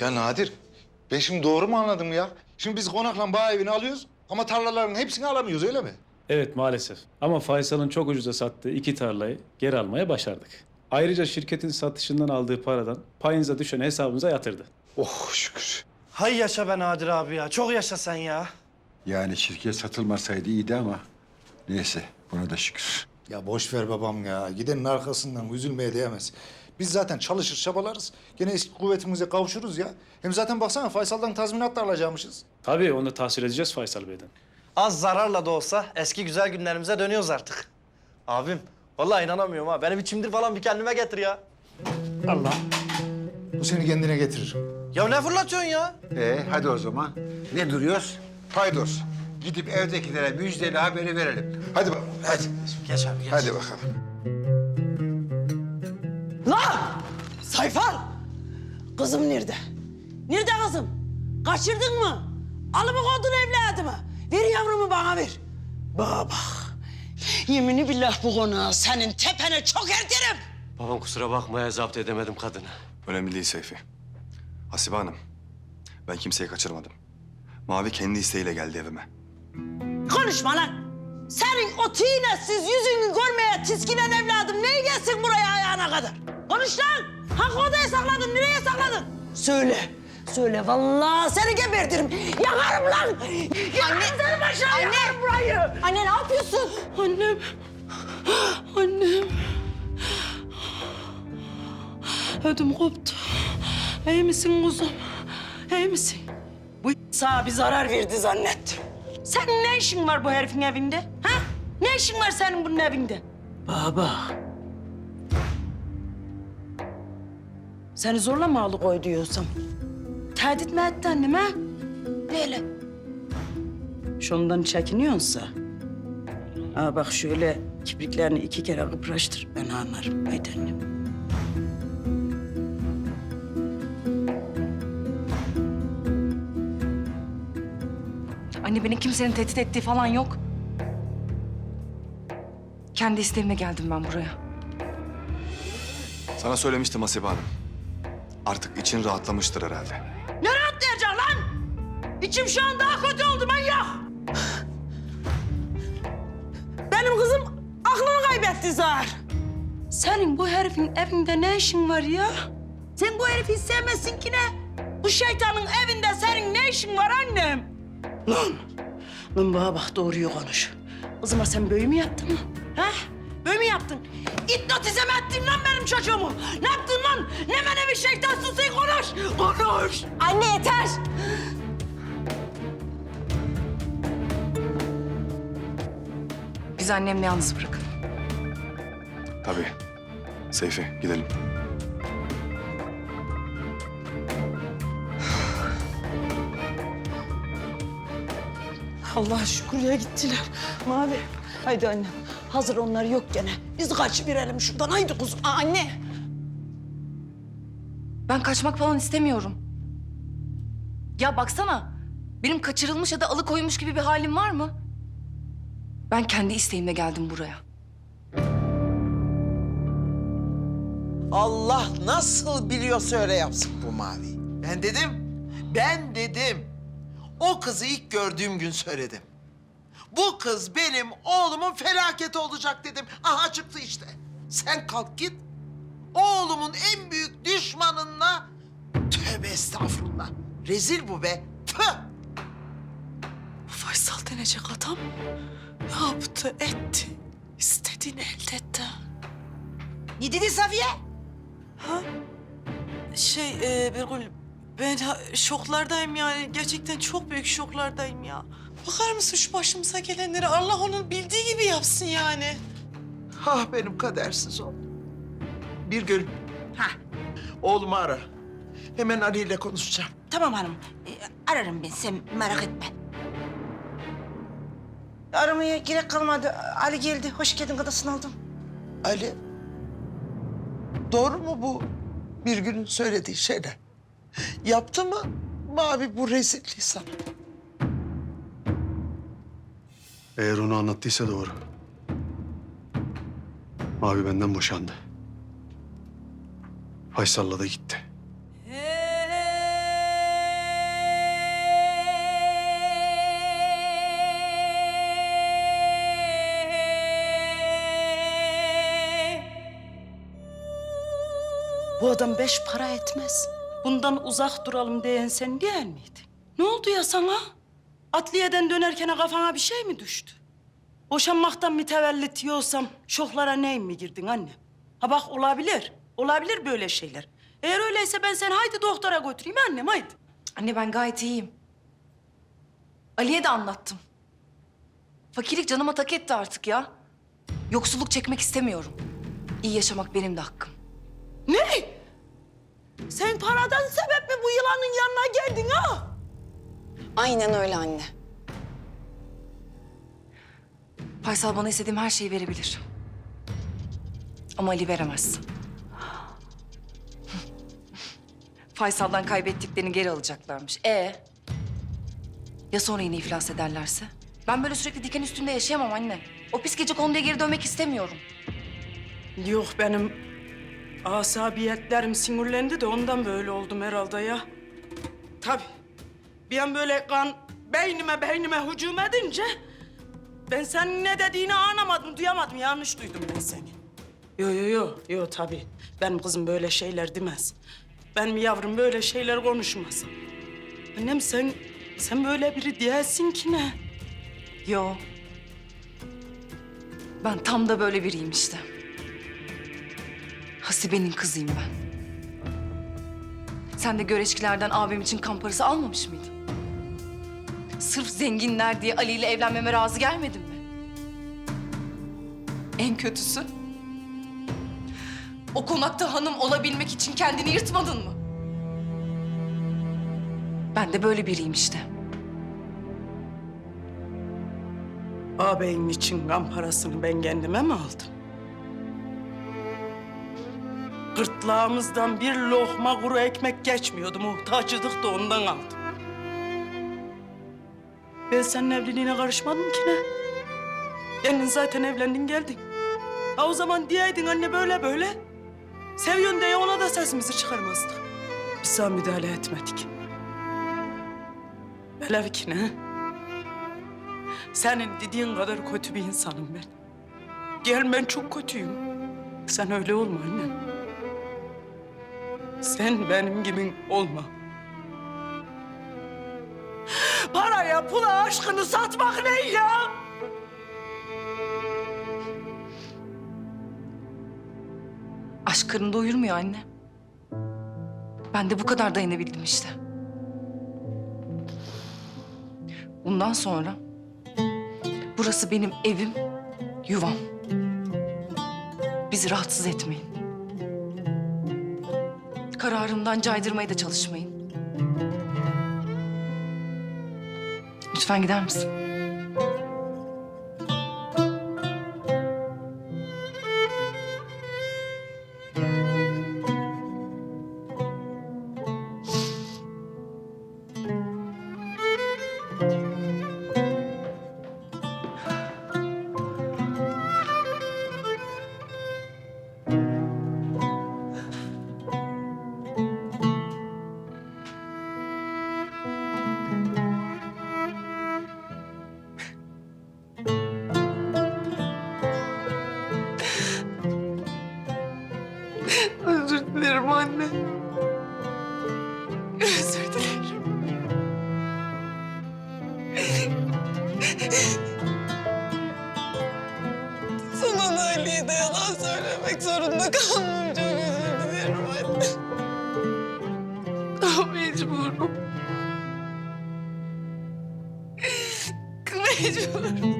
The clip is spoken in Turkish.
Ya Nadir, ben şimdi doğru mu anladım ya? Şimdi biz konakla bağ evini alıyoruz ama tarlaların hepsini alamıyoruz öyle mi? Evet maalesef. Ama Faysal'ın çok ucuza sattığı iki tarlayı geri almaya başardık. Ayrıca şirketin satışından aldığı paradan payınıza düşen hesabımıza yatırdı. Oh şükür. Hay yaşa be Nadir abi ya. Çok yaşa sen ya. Yani şirket satılmasaydı iyiydi ama neyse buna da şükür. Ya boş ver babam ya. Gidenin arkasından üzülmeye değmez. Biz zaten çalışır çabalarız. Gene eski kuvvetimize kavuşuruz ya. Hem zaten baksana Faysal'dan tazminat da alacakmışız. Tabii onu da tahsil edeceğiz Faysal Bey'den. Az zararla da olsa eski güzel günlerimize dönüyoruz artık. Abim vallahi inanamıyorum ha. Beni bir çimdir falan bir kendime getir ya. Allah. Bu seni kendine getirir. Ya ne fırlatıyorsun ya? Ee hadi o zaman. Ne duruyoruz? Paydos. Gidip evdekilere müjdeli haberi verelim. Hadi bak, hadi. Geç abi geç. Hadi bakalım. Lan! Sayfal! Kızım nerede? Nerede kızım? Kaçırdın mı? Alıp koydun evladımı. Ver yavrumu bana ver. Baba. Yemini billah bu konağı senin tepene çok erterim. Babam kusura bakmaya zapt edemedim kadını. Önemli değil Seyfi. Hasibe Hanım, ben kimseyi kaçırmadım. Mavi kendi isteğiyle geldi evime. Konuşma lan. Senin o tinetsiz yüzünü görmeye tiskinen evladım neyi gelsin buraya ayağına kadar? Konuş lan. Hangi odaya sakladın? Nereye sakladın? Söyle. Söyle vallahi seni gebertirim. Yakarım lan. Yakarım seni başına yakarım burayı. Anne ne yapıyorsun? Annem. Annem. Ödüm koptu. İyi misin kuzum? İyi misin? Bu sana bir zarar verdi zannettim. Senin ne işin var bu herifin evinde? Ne işin var senin bunun evinde? Baba. Seni zorla mı alıkoy diyorsam? Tehdit mi etti annem ha? Böyle. Şundan çekiniyorsa Ha bak şöyle kipriklerini iki kere kıpraştır. Ben anlarım. Haydi annem. Anne beni kimsenin tehdit ettiği falan yok. Kendi isteğimle geldim ben buraya. Sana söylemiştim Hasibe Hanım. Artık için rahatlamıştır herhalde. Ne rahatlayacak lan? İçim şu an daha kötü oldu manyak. Benim kızım aklını kaybetti Zahar. Senin bu herifin evinde ne işin var ya? Sen bu herifi sevmezsin ki ne? Bu şeytanın evinde senin ne işin var annem? Lan, lan bana bak doğruyu konuş. Kızıma sen böyle mi yaptın mı? Ha? Böyle mi yaptın? İpnotize mi ettin lan benim çocuğumu? Ne yaptın lan? Ne menevi şeytan susuyu konuş! Konuş! Anne yeter! Bizi annemle yalnız bırakın. Tabii. Seyfi, gidelim. Allah şükür ya gittiler. Mavi. Haydi annem. Hazır onlar yok gene. Biz kaçıverelim şuradan. Haydi kuzum. Aa, anne! Ben kaçmak falan istemiyorum. Ya baksana. Benim kaçırılmış ya da alıkoymuş gibi bir halim var mı? Ben kendi isteğimle geldim buraya. Allah nasıl biliyorsa öyle yapsın bu mavi. Ben dedim, ben dedim. O kızı ilk gördüğüm gün söyledim. Bu kız benim oğlumun felaketi olacak dedim. Aha çıktı işte. Sen kalk git. Oğlumun en büyük düşmanınla... Tövbe estağfurullah. Rezil bu be. Tüh! Faysal denecek adam ne yaptı etti. İstediğini elde etti. Ne dedi Safiye? Şey e, Birgül ben şoklardayım yani. Gerçekten çok büyük şoklardayım ya. Bakar mısın şu başımıza gelenleri? Allah onun bildiği gibi yapsın yani. Ah benim kadersiz oğlum. Bir gün. Ha. Oğlumu ara. Hemen Ali ile konuşacağım. Tamam hanım. Ee, ararım ben sen merak etme. Aramaya gerek kalmadı. Ali geldi. Hoş geldin kadasını aldım. Ali. Doğru mu bu bir günün söylediği şeyler? Yaptı mı mavi bu rezilliği sana? Eğer onu anlattıysa doğru. Mavi benden boşandı. Faysal'la da gitti. Bu adam beş para etmez. Bundan uzak duralım diyen sen değil miydin? Ne oldu ya sana? Adliyeden dönerken kafana bir şey mi düştü? Boşanmaktan mütevellit yiyorsam şoklara neyim mi girdin anne? Ha bak olabilir. Olabilir böyle şeyler. Eğer öyleyse ben seni haydi doktora götüreyim annem haydi. Anne ben gayet iyiyim. Ali'ye de anlattım. Fakirlik canıma tak etti artık ya. Yoksulluk çekmek istemiyorum. İyi yaşamak benim de hakkım. Ne? Sen paradan sebep mi bu yılanın yanına geldin ha? Aynen öyle anne. Faysal bana istediğim her şeyi verebilir. Ama Ali veremez. Faysal'dan kaybettiklerini geri alacaklarmış. E Ya sonra yine iflas ederlerse? Ben böyle sürekli diken üstünde yaşayamam anne. O pis gece konuya geri dönmek istemiyorum. Yok benim asabiyetlerim sinirlendi de ondan böyle oldum herhalde ya. Tabii. Bir an böyle kan beynime beynime hücum edince ben senin ne dediğini anlamadım, duyamadım. Yanlış duydum ben seni. Yo yo yo yo tabii. Benim kızım böyle şeyler demez. Benim yavrum böyle şeyler konuşmaz. Annem sen sen böyle biri değilsin ki ne? Yo. Ben tam da böyle biriyim işte. Hasibe'nin kızıyım ben. Sen de göreçkilerden abim için kan parası almamış mıydın? Sırf zenginler diye Ali ile evlenmeme razı gelmedin mi? En kötüsü. O konakta hanım olabilmek için kendini yırtmadın mı? Ben de böyle biriyim işte. Ağabeyin için kan parasını ben kendime mi aldım? Gırtlağımızdan bir lokma kuru ekmek geçmiyordu. Muhtaçlık da ondan aldım. Ben senin evliliğine karışmadım ki ne? Kendin zaten evlendin geldin. Ha o zaman diyeydin anne böyle böyle. Seviyorsun diye ona da sesimizi çıkarmazdık. Biz sana müdahale etmedik. Velev ki ne? Senin dediğin kadar kötü bir insanım ben. Gel ben çok kötüyüm. Sen öyle olma annem. Sen benim gibi olma. Paraya, pula, aşkını satmak ne ya? Aşk karını doyurmuyor anne. Ben de bu kadar dayanabildim işte. Bundan sonra burası benim evim, yuvam. Bizi rahatsız etmeyin. Kararımdan caydırmaya da çalışmayın. Lütfen gider misin? Ali'ye de yalan söylemek zorunda kalmam. Çok özür dilerim anne. Ama mecburum. Mecburum.